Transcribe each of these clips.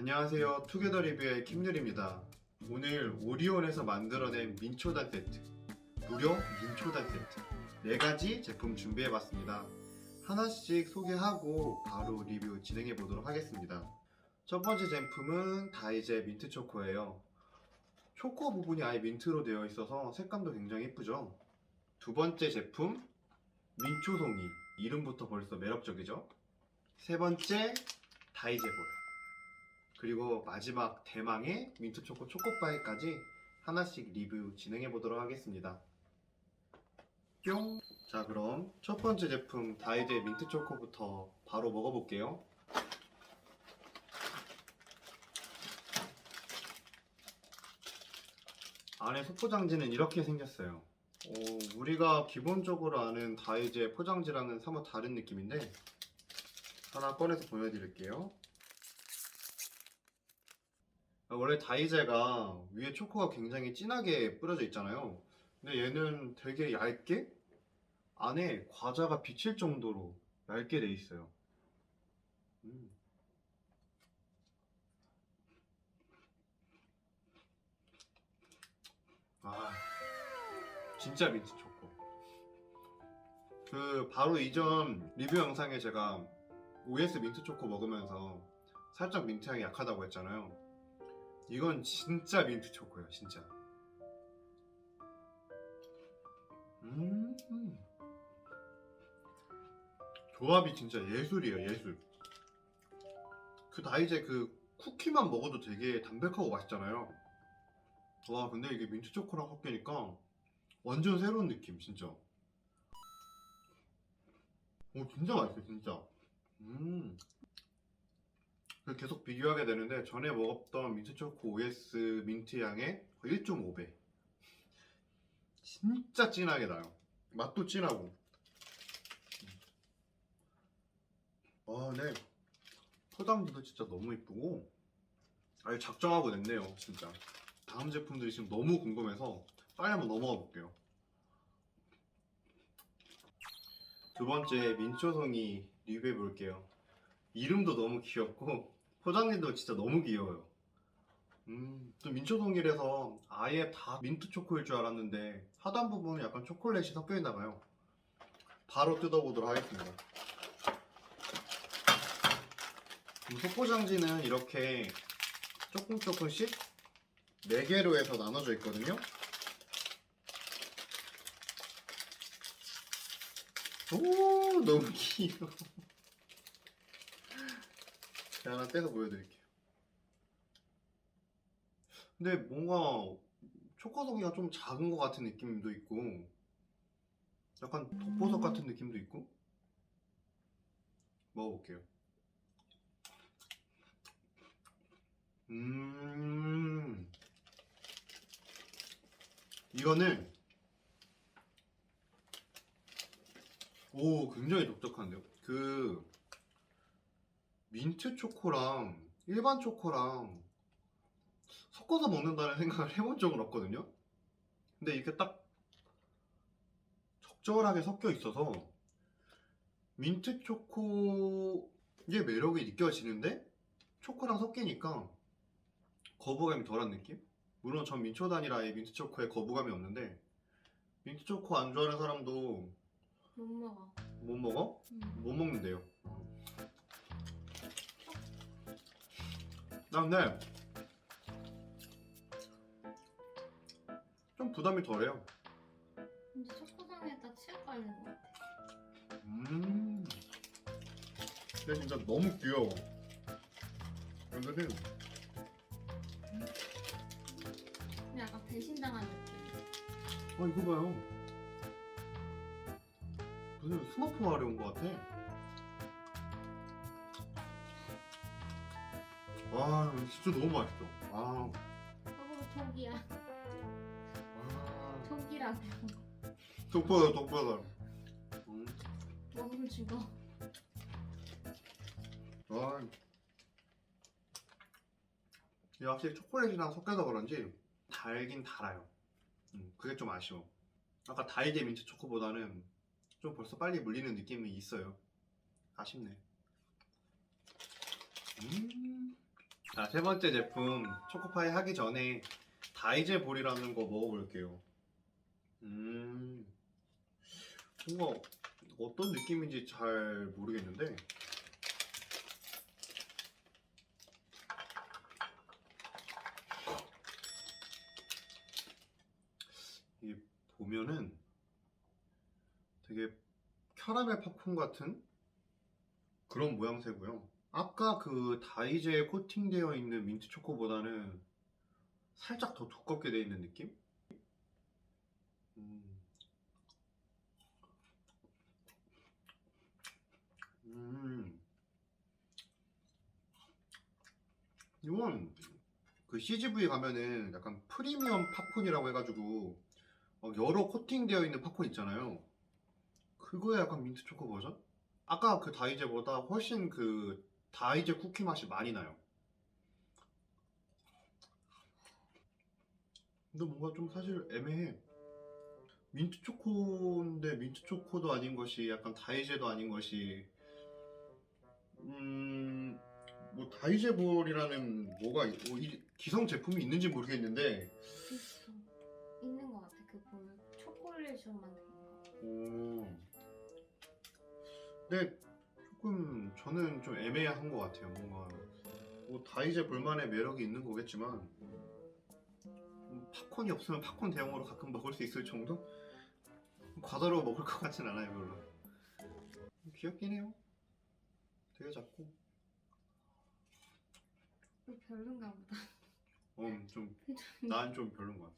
안녕하세요. 투게더 리뷰의 킴들입니다. 오늘 오리온에서 만들어낸 민초단 세트, 무려 민초단 세트 네 가지 제품 준비해봤습니다. 하나씩 소개하고 바로 리뷰 진행해 보도록 하겠습니다. 첫 번째 제품은 다이제 민트 초코예요. 초코 부분이 아예 민트로 되어 있어서 색감도 굉장히 예쁘죠. 두 번째 제품 민초송이 이름부터 벌써 매력적이죠. 세 번째 다이제볼 그리고 마지막 대망의 민트 초코 초코파이까지 하나씩 리뷰 진행해 보도록 하겠습니다. 뿅! 자 그럼 첫 번째 제품 다이제 민트 초코부터 바로 먹어볼게요. 안에 소포장지는 이렇게 생겼어요. 어, 우리가 기본적으로 아는 다이제 포장지랑은 사뭇 다른 느낌인데 하나 꺼내서 보여드릴게요. 아, 원래 다이제가 위에 초코가 굉장히 진하게 뿌려져 있잖아요. 근데 얘는 되게 얇게 안에 과자가 비칠 정도로 얇게 돼 있어요. 음. 아, 진짜 민트 초코. 그 바로 이전 리뷰 영상에 제가 OS 민트 초코 먹으면서 살짝 민트 향이 약하다고 했잖아요. 이건 진짜 민트 초코예요, 진짜. 음, 조합이 진짜 예술이에요, 예술. 그 다이제 그 쿠키만 먹어도 되게 담백하고 맛있잖아요. 와, 근데 이게 민트 초코랑 섞이니까 완전 새로운 느낌, 진짜. 오, 진짜 맛있어요, 진짜. 음. 그 계속 비교하게 되는데 전에 먹었던 민트 초코 OS 민트 향의 1.5배. 진짜 진하게 나요. 맛도 진하고. 아, 네. 포장지도 진짜 너무 이쁘고 아예 작정하고 냈네요, 진짜. 다음 제품들이 지금 너무 궁금해서 빨리 한번 넘어가 볼게요. 두 번째 민초송이 리뷰해 볼게요. 이름도 너무 귀엽고 포장지도 진짜 너무 귀여워요. 음, 또 민초송이라서 아예 다 민트 초코일 줄 알았는데 하단 부분은 약간 초콜릿이 섞여 있나 봐요. 바로 뜯어보도록 하겠습니다. 음, 소포장지는 이렇게 조금 조금씩 4개로 해서 나눠져 있거든요. 오, 너무 귀여워. 제가 하나 떼서 보여드릴게요. 근데 뭔가 초코송이가 좀 작은 것 같은 느낌도 있고, 약간 독보석 같은 느낌도 있고, 먹어볼게요. 음, 이거는 오 굉장히 독특한데요. 그 민트 초코랑 일반 초코랑 섞어서 먹는다는 생각을 해본 적은 없거든요. 근데 이게 딱 적절하게 섞여 있어서 민트 초코의 매력이 느껴지는데 초코랑 섞이니까 거부감이 덜한 느낌? 물론 전 민초단이라 민트 초코에 거부감이 없는데 민트 초코 안 좋아하는 사람도 못 먹어. 못 먹어? 음. 못 먹는데요. 나 근데 좀 부담이 덜해요. 근데 초코상에다 치약 바르는 것 같아. 음. 근데 진짜 너무 귀여워. 근데 근데 약간 배신당한 느낌. 아 이거 봐요. 무슨 스마트 마을에 온 것 같아. 와 진짜 너무 맛있어. 아, 저거 독이야. 와. 독이라고. 독보다 독보다. 음. 먹으면 죽어. 와. 이게 확실히 초콜릿이랑 섞여서 그런지 달긴 달아요. 음, 그게 좀 아쉬워. 아까 다이제 민트 초코보다는 좀 벌써 빨리 물리는 느낌이 있어요. 아쉽네. 음. 자, 세 번째 제품 초코파이 하기 전에 다이제 볼이라는 거 먹어볼게요. 음, 뭔가 어떤 느낌인지 잘 모르겠는데. 이게 보면은 되게 캐러멜 팝콘 같은 그런 모양새고요. 아까 그 다이제에 코팅되어 있는 민트 초코보다는 살짝 더 두껍게 되어 있는 느낌? 음. 음. 이건 그 CGV 가면은 약간 프리미엄 팝콘이라고 해가지고 어, 여러 코팅되어 있는 팝콘 있잖아요. 그거에 약간 민트 초코 버전? 아까 그 다이제보다 훨씬 그 다 이제 쿠키 맛이 많이 나요. 근데 뭔가 좀 사실 애매해. 민트 초코인데 민트 초코도 아닌 것이 약간 다이제도 아닌 것이 음... 뭐 다이제볼이라는 뭐가 이- 뭐 이- 기성 제품이 있는지 모르겠는데 있어. 있는 것 같아. 그볼 초콜릿으로 만든 거. 오. 근데 조금 저는 좀 애매한 것 같아요. 뭔가 뭐 다 이제 볼만의 매력이 있는 거겠지만 음, 팝콘이 없으면 팝콘 대용으로 가끔 먹을 수 있을 정도? 과자로 먹을 것 같진 않아요, 별로. 귀엽긴 해요. 되게 작고. 별론가 보다. 어, 좀, 난 좀 별론 것 같아.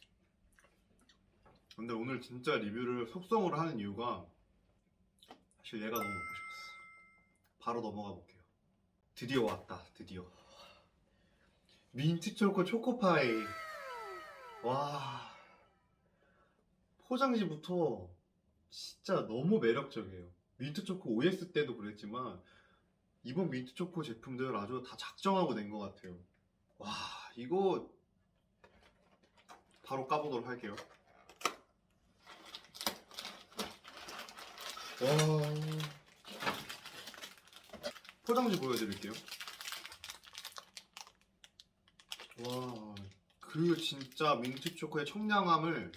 근데 오늘 진짜 리뷰를 속성으로 하는 이유가 사실 얘가 너무 먹고 싶었어. 바로 넘어가 볼게요. 드디어 왔다, 드디어. 민트 초코 초코파이. 와. 포장지부터 진짜 너무 매력적이에요. 민트 초코 OS 때도 그랬지만 이번 민트 초코 제품들 아주 다 작정하고 낸 것 같아요. 와, 이거 바로 까보도록 할게요. 와. 포장지 보여드릴게요. 와, 그 진짜 민트 초코의 청량함을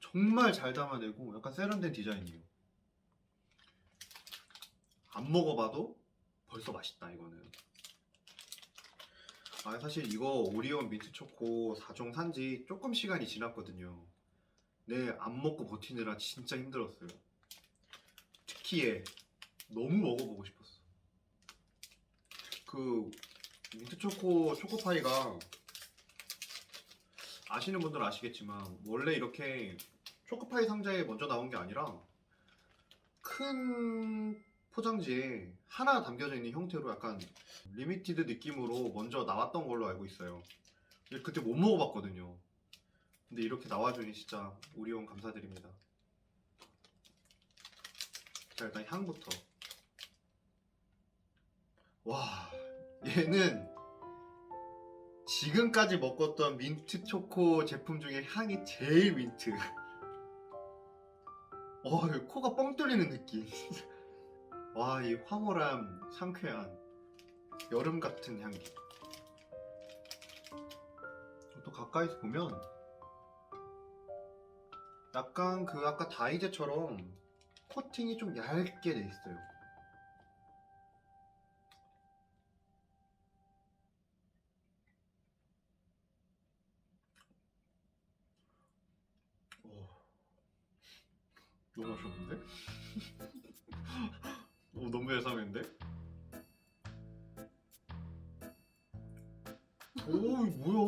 정말 잘 담아내고 약간 세련된 디자인이에요. 안 먹어봐도 벌써 맛있다 이거는. 아 사실 이거 오리온 민트 초코 4종 산지 조금 시간이 지났거든요. 네, 안 먹고 버티느라 진짜 힘들었어요. 특히 얘 너무 먹어보고 싶었어. 그 민트 초코 초코파이가 아시는 분들은 아시겠지만 원래 이렇게 초코파이 상자에 먼저 나온 게 아니라 큰 포장지에 하나 담겨져 있는 형태로 약간 리미티드 느낌으로 먼저 나왔던 걸로 알고 있어요. 그때 못 먹어봤거든요. 근데 이렇게 나와주니 진짜 오리온 감사드립니다. 자 일단 향부터. 와 얘는 지금까지 먹었던 민트 초코 제품 중에 향이 제일 민트. 어 코가 뻥 뚫리는 느낌. 와 이 황홀한 상쾌한 여름 같은 향기. 또 가까이서 보면 약간 그 아까 다이제처럼 코팅이 좀 얇게 돼 있어요. 너무 맛있는데? 오, 너무 예상인데? 오, 뭐야?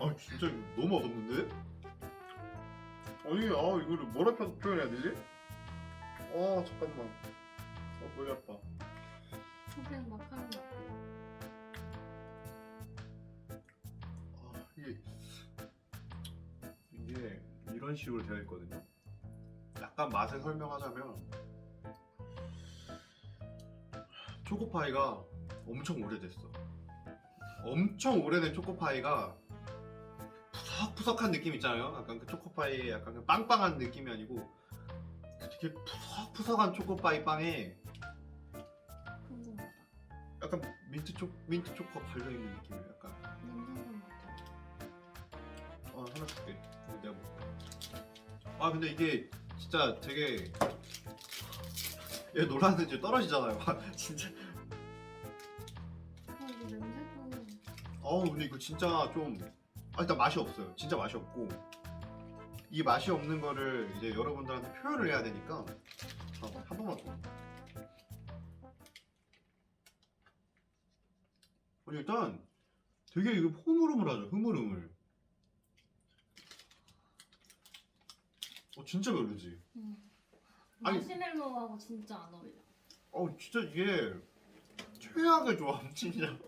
아, 진짜 이거 너무 맛없는데? 아니, 아, 이거를 뭐라 표- 표현해야 되지? 아, 잠깐만. 어, 머리 아파. 그냥 마카롱 같아. 아, 이게 이게 이런 식으로 되어 있거든요. 약간 맛을 설명하자면 초코파이가 엄청 오래됐어. 엄청 오래된 초코파이가 푸석푸석한 느낌 있잖아요. 약간 그 초코파이의 약간 그 빵빵한 느낌이 아니고 되게 푸석푸석한 초코파이 빵에 궁금하다. 약간 민트 초 민트 초코 발려 있는 느낌이에요. 약간 냄새는 맡아. 어 하나 줄게. 이거 내가 먹을게. 아 근데 이게 진짜 되게 얘 놀았는데 이제 떨어지잖아요. 진짜. 아 이거 냄새도 어우 근데 이거 진짜 좀 아, 일단 맛이 없어요. 진짜 맛이 없고 이 맛이 없는 거를 이제 여러분들한테 표현을 해야 되니까 자, 한 번만 더. 아니 일단 되게 이거 흐물흐물하죠. 흐물흐물. 어 진짜 별로지. 음. 아니- 마시멜로우하고 진짜 안 어울려. 어 진짜 이게 최악의 조합 진짜.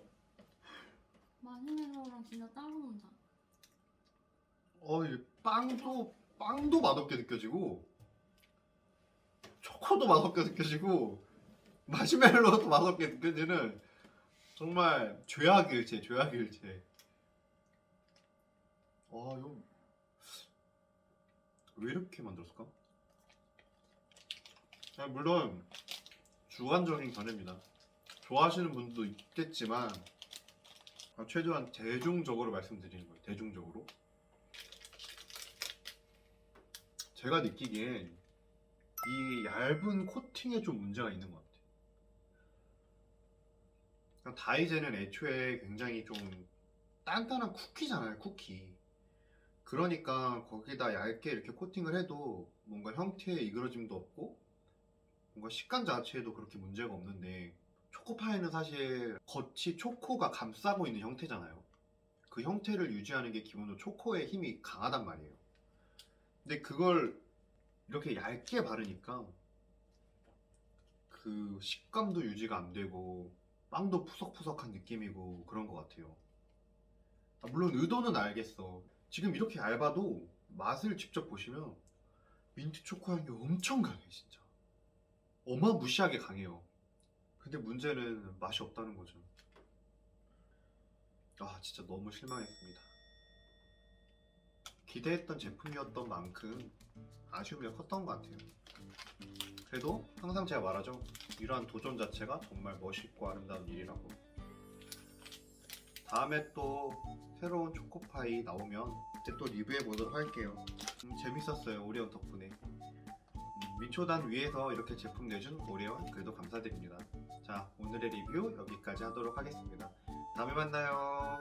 마시멜로우랑 진짜 따로 논다. 어, 이 빵도 빵도 맛없게 느껴지고 초코도 맛없게 느껴지고 마시멜로도 맛없게 느껴지는 정말 죄악의 일체, 죄악의 일체. 아, 이거 왜 이렇게 만들었을까? 아, 물론 주관적인 견해입니다. 좋아하시는 분도 있겠지만 아, 최대한 대중적으로 말씀드리는 거예요. 대중적으로. 제가 느끼기엔 이 얇은 코팅에 좀 문제가 있는 것 같아요. 다이제는 애초에 굉장히 좀 단단한 쿠키잖아요, 쿠키. 그러니까 거기다 얇게 이렇게 코팅을 해도 뭔가 형태에 이그러짐도 없고 뭔가 식감 자체에도 그렇게 문제가 없는데 초코파이는 사실 겉이 초코가 감싸고 있는 형태잖아요. 그 형태를 유지하는 게 기본적으로 초코의 힘이 강하단 말이에요. 근데 그걸 이렇게 얇게 바르니까 그 식감도 유지가 안 되고 빵도 푸석푸석한 느낌이고 그런 것 같아요. 아, 물론 의도는 알겠어. 지금 이렇게 얇아도 맛을 직접 보시면 민트 초코 향이 엄청 강해 진짜. 어마무시하게 강해요. 근데 문제는 맛이 없다는 거죠. 아 진짜 너무 실망했습니다. 기대했던 제품이었던 만큼 아쉬움이 컸던 것 같아요. 그래도 항상 제가 말하죠. 이러한 도전 자체가 정말 멋있고 아름다운 일이라고. 다음에 또 새로운 초코파이 나오면 그때 또 리뷰해 보도록 할게요. 음, 재밌었어요. 오리온 덕분에. 음, 민초단 위에서 이렇게 제품 내준 오리온 그래도 감사드립니다. 자 오늘의 리뷰 여기까지 하도록 하겠습니다. 다음에 만나요.